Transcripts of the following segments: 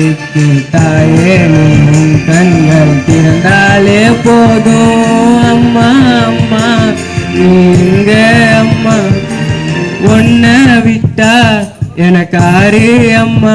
பாட்டுக்கு தாயே நீ உன் கண்கள் திறந்தாலே போதும். அம்மா அம்மா நீங்க அம்மா. ஒன்ன விட்டா எனக்காரு அம்மா.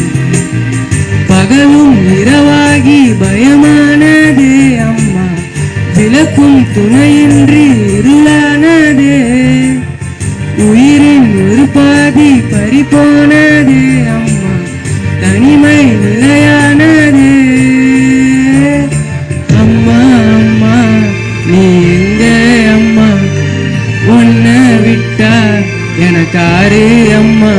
பகலும் இரவாகி பயமானதே அம்மா. விளக்கும் துணையின்றி இருளானதே. உயிரின் ஒரு பாதி பறிபோனதே அம்மா. தனிமை நிலையானதே. அம்மா அம்மா நீ எங்க அம்மா? உன்னை விட்டா எனக்காரு அம்மா.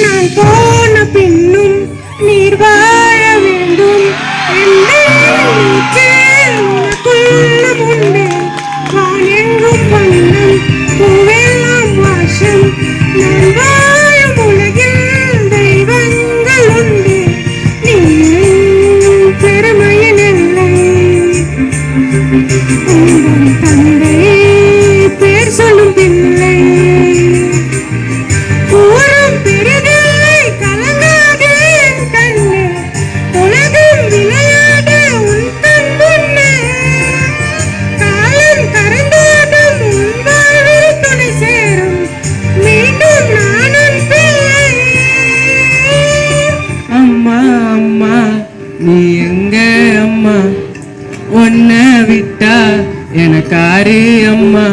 நான் போன பின்னும் நீர் வாழ எனக்காரு அம்மா.